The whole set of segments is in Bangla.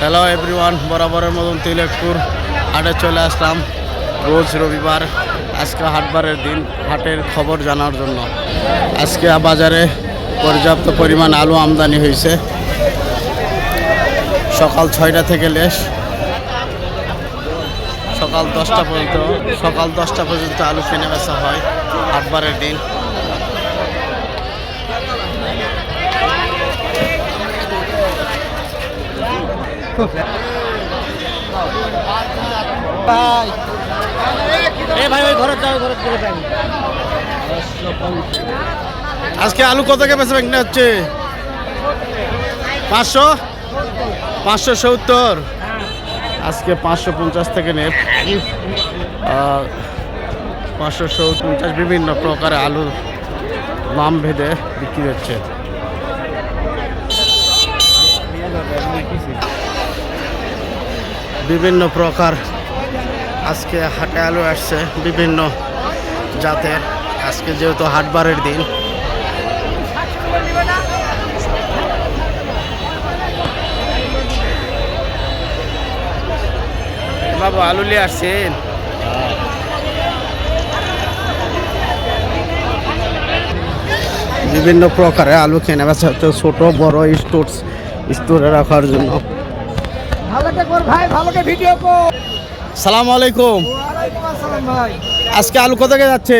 হ্যালো এভরিওয়ান বরাবরের মতন তিলেকপুর, হাটে চলে আসলাম। রোজ রবিবার, আজকে হাটবারের দিন, হাটের খবর জানার জন্য। আজকে বাজারে পর্যাপ্ত পরিমাণ আলু আমদানি হয়েছে। সকাল ছয়টা থেকে লেস সকাল দশটা পর্যন্ত, সকাল দশটা পর্যন্ত আলু কেনে বেচা হয় হাটবারের দিন। ভাই। এ ভাই ওই ঘরে যাও ঘরে চলে যাই আজকে আলু কত কে বেচা বিক্রি হচ্ছে? পাঁচশো? পাঁচশো সত্তর। আজকে পাঁচশো পঞ্চাশ থেকে নে। পাঁচশো সত্তর পঞ্চাশ বিভিন্ন প্রকারের আলুর দাম ভেদে বিক্রি হচ্ছে। বিভিন্ন প্রকার আজকে হাটে আলু আসছে, বিভিন্ন জাতের। আজকে যেহেতু হাটবারের দিন, বাবু আলু নিয়ে আসছেন? বিভিন্ন প্রকারের আলু কেনা বেচা হচ্ছে, ছোট, বড় স্টোর স্টোরে রাখার জন্য। ভাই ভালোকে ভিডিও কর। সালাম আলাইকুম। ভাই। আজকে আলু কত কে যাচ্ছে?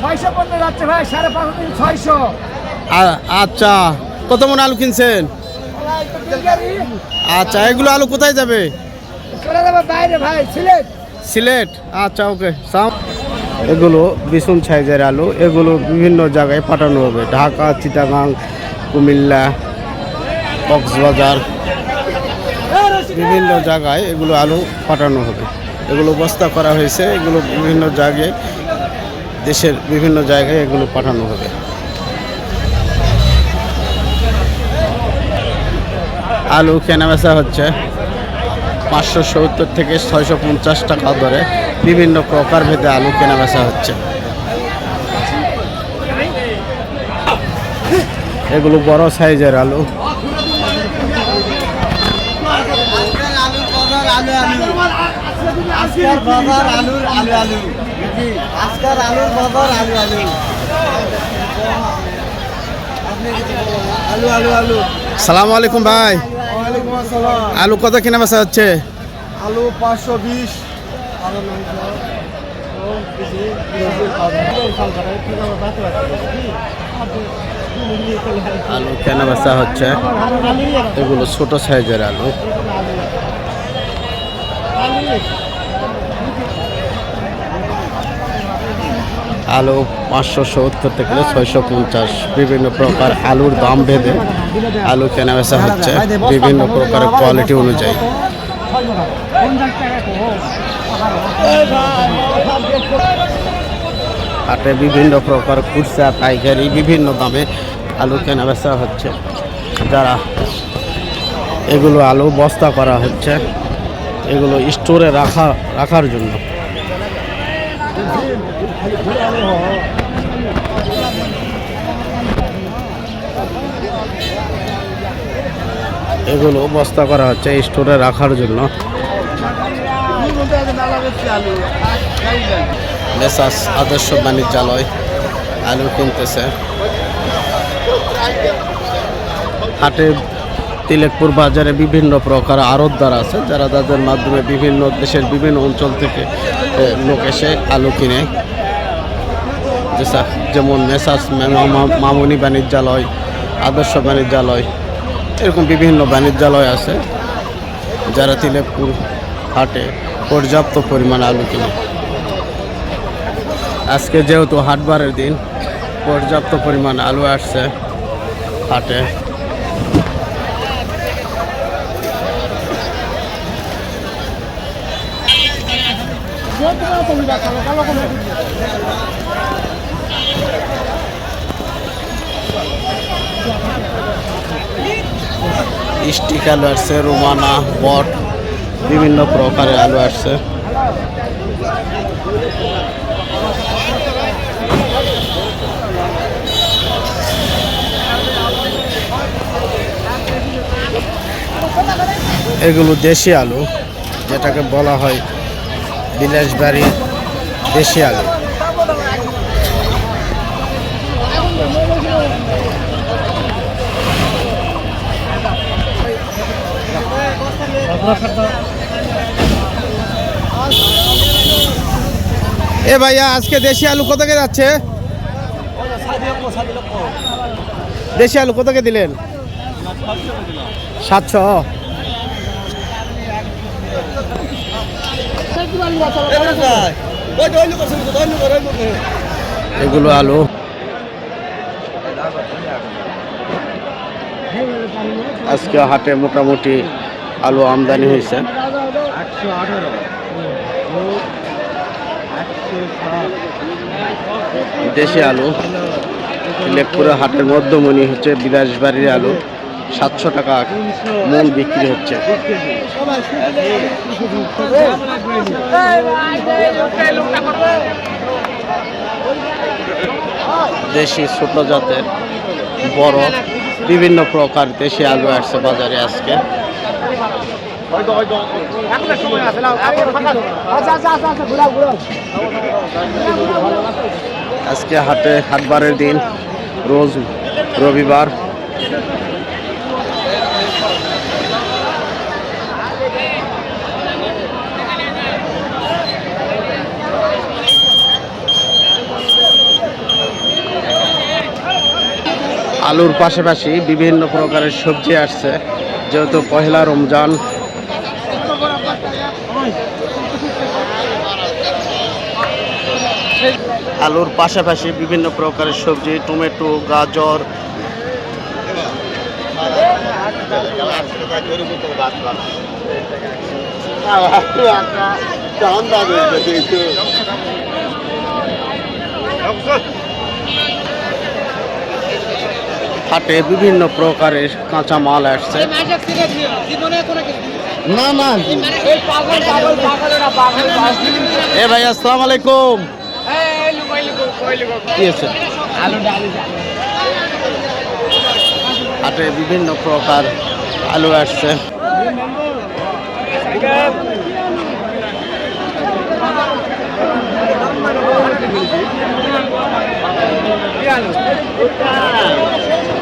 ছয়শো পনেরো যাচ্ছে ভাই সাড়ে পাঁচ ছয়শো। আচ্ছা কত মন আলু কিনছেন? আচ্ছা এগুলো আলু কোথায় যাবে? বাইরে ভাই সিলেট। সিলেট? আচ্ছা ওকে সাম এগুলো বিশুন সাইজের আলু এগুলো বিভিন্ন জায়গায় পাঠানো হবে। ঢাকা চিটাগাং কুমিল্লা কক্সবাজার। বিভিন্ন জায়গায় এগুলো আলু পাঠানো হবে। এগুলো বস্তা করা হয়েছে, এগুলো বিভিন্ন জায়গায়, দেশের বিভিন্ন জায়গায় এগুলো পাঠানো হবে। আলু কেনা বেচা হচ্ছে পাঁচশো সত্তর থেকে ছয়শো পঞ্চাশ টাকা দরে। বিভিন্ন প্রকার ভেদে আলু কেনা বেচা হচ্ছে। এগুলো বড় সাইজের আলু। আজকের বাজার আলুর আলু আলু। আজকের আলুর বাজার আলু আলু। আলু আলু আলু। সালাম আলাইকুম ভাই। আলু কত কেনা বেচা হচ্ছে? আলু পাঁচশো বিশ। আলু কেনা বেচা হচ্ছে? এগুলো ছোট সাইজের আলু। আলু পাঁচশো সত্তর থেকে ছয়শো পঞ্চাশ। বিভিন্ন প্রকার আলুর দাম ভেদে আলু কেনা বেচা হচ্ছে। বিভিন্ন প্রকারের কোয়ালিটি অনুযায়ী। হাটে বিভিন্ন প্রকার খুচরা পাইকারি, বিভিন্ন দামে আলু কেনা বেচা হচ্ছে। যারা এগুলো আলু বস্তা করা হচ্ছে, এগুলো স্টোরে রাখা, রাখার জন্য। এগুলো বস্তা করা হচ্ছে স্টোরে রাখার জন্য। আদর্শ বাণিজ্যালয় আলু কিনতেছে। হাটে তিলেকপুর বাজারে বিভিন্ন প্রকার আড়তদার আছে, যারা তাদের মাধ্যমে বিভিন্ন দেশের বিভিন্ন অঞ্চল থেকে লোক এসে আলু কিনে। যেসা- যেমন মেসাস মামুনি বাণিজ্যালয়, আদর্শ বাণিজ্যালয়, এরকম বিভিন্ন বাণিজ্যালয় আছে, যারা তিলেকপুর হাটে পর্যাপ্ত পরিমাণ আলু কিনে। আজকে যেহেতু হাটবারের দিন, পর্যাপ্ত পরিমাণ আলু আসছে হাটে। স্টিক আলু আসছে, রুমানা, বট, বিভিন্ন প্রকারের আলু আসছে। এগুলো দেশি আলু, যেটাকে বলা হয় বিলাসবাড়ির দেশি আলু। এ ভাইয়া, আজকে দেশি আলু কত কে যাচ্ছে? দেশি আলু কত কে দিলেন? সাতশো। এগুলো আলু। আজকে হাটে মোটামুটি আলু আমদানি হয়েছে। দেশি আলু লেকপুরা হাটের মধ্যমণি হচ্ছে বিলাসবাড়ির আলু, সাতশো টাকা মন বিক্রি হচ্ছে। দেশি ছোট জাতের, বড়, বিভিন্ন প্রকার দেশি আলু আসছে বাজারে আজকে। আজকে হাটে হাটবারের দিন, রোজ রবিবার। আলুর পাশাপাশি বিভিন্ন প্রকারের সবজি আসছে, যেহেতু পহেলা রমজান আলুর পাশাপাশি বিভিন্ন প্রকারের সবজি টমেটো গাজর। হাটে বিভিন্ন প্রকারের কাঁচা মাল আসছে না না। এ ভাই আসসালামু আলাইকুম। হাটে বিভিন্ন প্রকার আলু আসছে। সাড়ে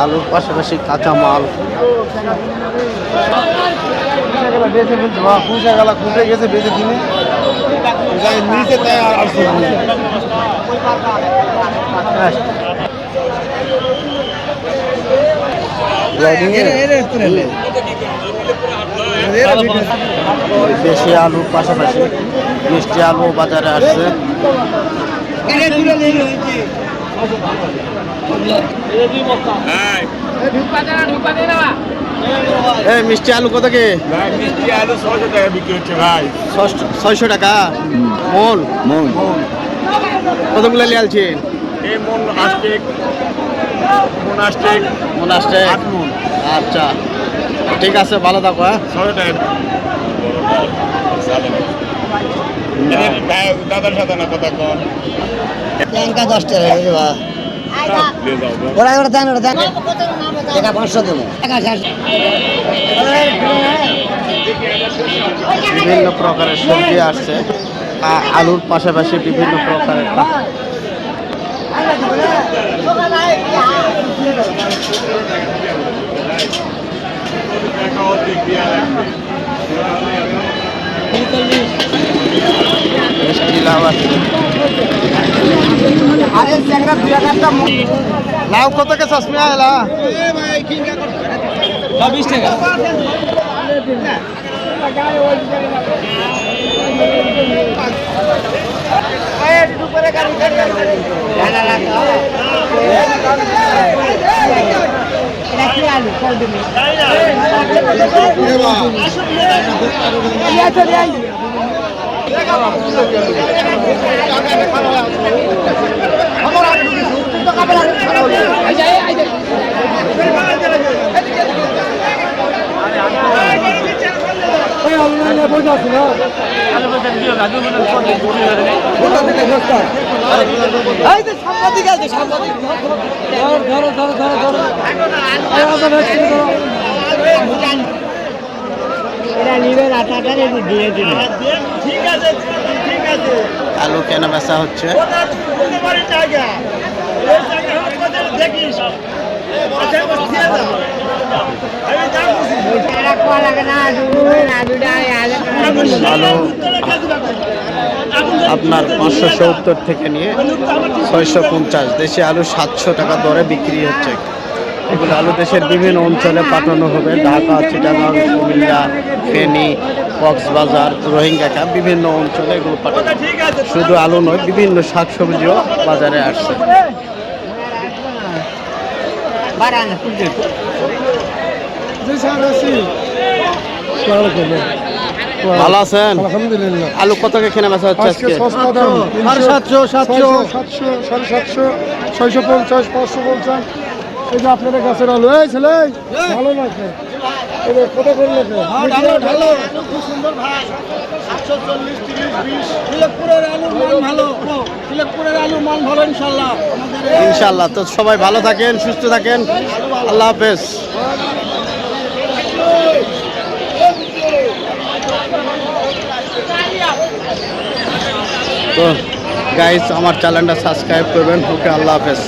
আলুর পাশাপাশি কাঁচা মাল বেঁচে আসছে দেশি আলুর পাশাপাশি মিষ্টি আলু বাজারে আসছে। এই মিষ্টি আলু কত কে? মিষ্টি আলু ছশো টাকা বিক্রি হচ্ছে ভাই। ছয়শো টাকা? মন মন কতগুলো নিয়ে আলছেন এই মন আসটেক মন আসটেক মন আসছে আচ্ছা। ঠিক আছে ভালো থাকো হ্যাঁ। ছশো টাকা। দাদার সাথে না কথা কন। দশ টাকা। ওরা ওরা দেন ওরা দেন। টাকা পাঁচশো দেবো। টাকা বিভিন্ন প্রকারের সবজি আসছে। আ- আলুর পাশাপাশি বিভিন্ন প্রকারের মিষ্টি লাউ আছে। আরে চ্যাংরা দুই হাজারটা লাউ কত কে চশমা এলা চব্বিশ টাকা আলু সাংবাদিক আছে সাংবাদিক। ধরো ধরো ধরো ধরো। ধরো এটা নিবেন আটাটা দিয়ে দিন কেনা বেচা হচ্ছে? আলু আপনার পাঁচশো সত্তর থেকে নিয়ে ছয়শো পঞ্চাশ। দেশে আলু সাতশো টাকা দরে বিক্রি হচ্ছে। এগুলো আলু দেশের বিভিন্ন অঞ্চলে পাঠানো হবে। ঢাকা চিটাগাং কুমিল্লা ফেনী কক্সবাজার, রোহিঙ্গা ক্যাম্প, বিভিন্ন অঞ্চলে এগুলো পাঠানো শুধু আলু নয়, বিভিন্ন শাকসবজিও বাজারে আসছে। ভালো আছেন? আলু কত কেনা বেচা হচ্ছে আজকে? সাতশো সাতশো সাতশো, সাড়ে সাতশো, ছয়শো পঞ্চাশ, পাঁচশো পঞ্চাশ। এই যে আপনাদের গাছের আলু, এই ছেলে, ভালো লাগছে এই যে কত করে লেখে? ঢালো ঢালো খুব সুন্দর ভাই সাতশো চল্লিশ তিরিশ বিশ। তিলকপুরের আলুর মান ভালো। তিলকপুরের আলুর মান ভালো ইনশাল্লাহ আমাদের ইনশাল্লাহ তো সবাই ভালো থাকেন সুস্থ থাকেন। আল্লাহ হাফেজ। তো গাইজ আমার চ্যানেলটা সাবস্ক্রাইব করবেন। ওকে আল্লাহ হাফেজ।